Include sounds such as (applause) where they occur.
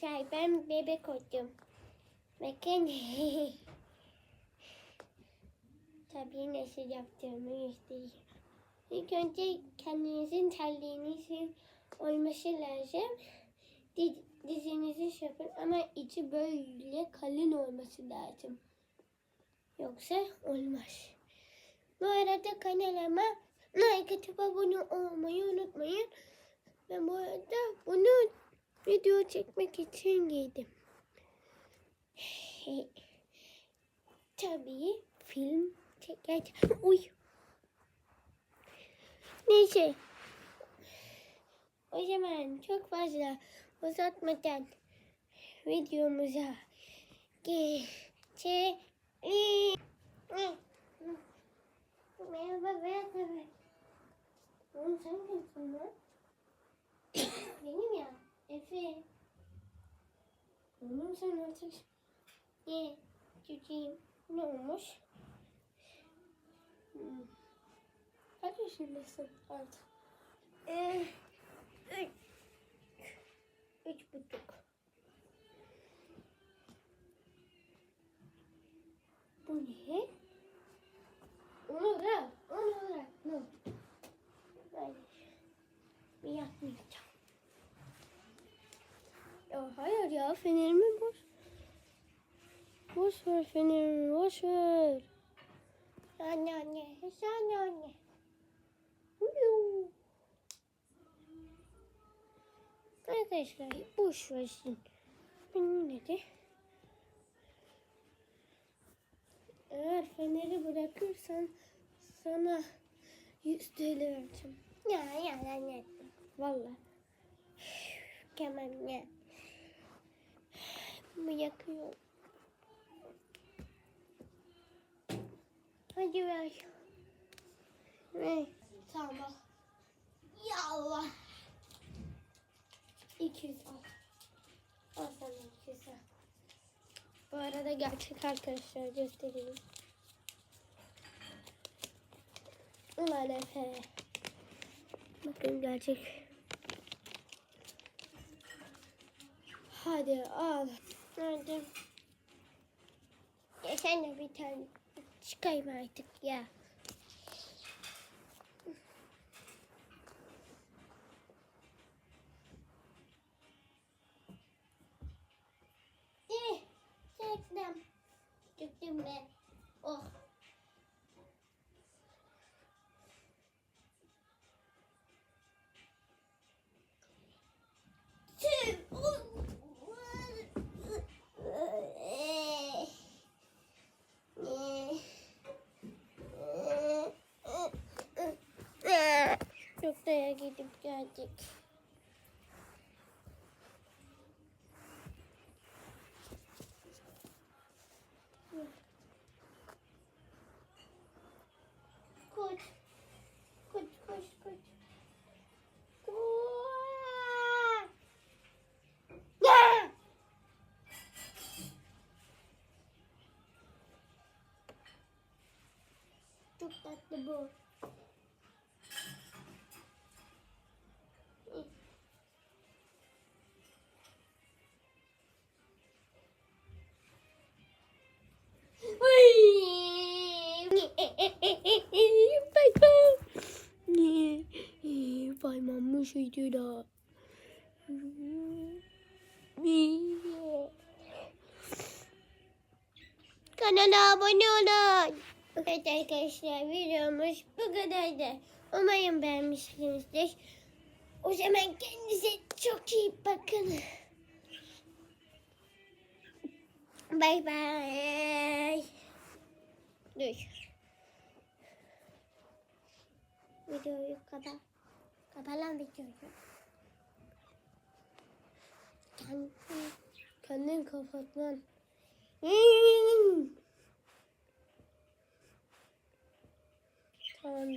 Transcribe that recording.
Şey ben bebek oldum. Bakın. Tabii nasıl yaptığımı göstereyim. İlk önce kendinizin terliğinizin olması lazım. Diz, dizinizi şey ama içi böyle kalın olması lazım. Yoksa olmaz. Bu arada kanalıma like atıp abone olmayı unutmayın. Ben bu arada bunu video çekmek için giydim. (laughs) Tabii film çekerken... Uy. Neyse. O zaman çok fazla uzatmadan videomuza geçelim. Merhaba, merhaba. Oğlum sen kimsin lan? Benim ya. Efe. Oğlum sen artık... Ye. Çocuğum. Ne olmuş? Hmm. Kaç yaşındasın artık? Ee, üç. Üç buçuk. Bu ne? Ya hayır ya fenerimi boş. Boş ver fenerimi boş ver. Anne anne. Anne. Uyu. Arkadaşlar boş versin. Benim dedi. Eğer feneri bırakırsan sana 100 TL vereceğim. Ya ya ya ya. Valla. Tamam ya. Bu yakıyor. Hadi ver. Ver. Tamam. Ya Allah. 200 al. Al sana 200 al. Bu arada gerçek arkadaşlar göstereyim. Ulan Efe. Bakın gerçek. Hadi al. Hadi. Ya sen de bir tane çıkayım artık ya. Eh, çektim. Çıktım ben. мультик. Кот. Кот, кот, кот. Тут так не было. Baymanmış videoda. Kanala abone olun. Evet arkadaşlar videomuz bu kadardı. Umarım beğenmişsinizdir. O zaman kendinize çok iyi bakın. Bye bye. Dur. Videoyu kapa. Kapa lan videoyu. Kendin, kendin kapatman. Tamam.